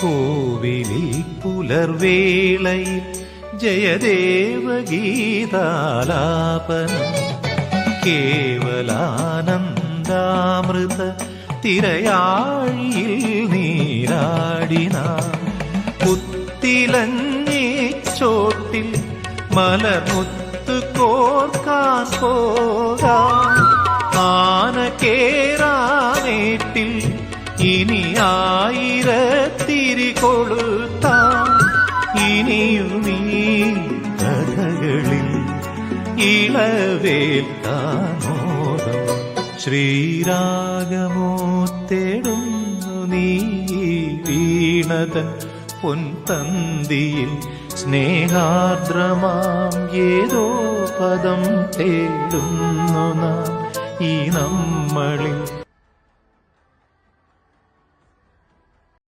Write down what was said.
கோவிலில் புலர்வேளையில் ஜெயதேவ கீதாலாபனம் கேவலானந்தாமிருத திரையாழியில் நீராடினான் புத்திலஞ்சே சோட்டில் மலர் முத்து கோர்க்கான் போகா ஆன கேரானேட்டில் இனி ஆயிரத்து ആയിരത്തിരി കൊളുത്താം. ഇനിയുമീ കഥകളിൽ ഇളവേൽക്കാമോദം ശ്രീരാഗമോ തേടുന്നു നീ വീണതൻ പൊൻതന്തിയിൽ. സ്നേഹാർദ്രമാം ഏതോ പദം തേടുന്നു നാം ഈ നമ്മളിൽ.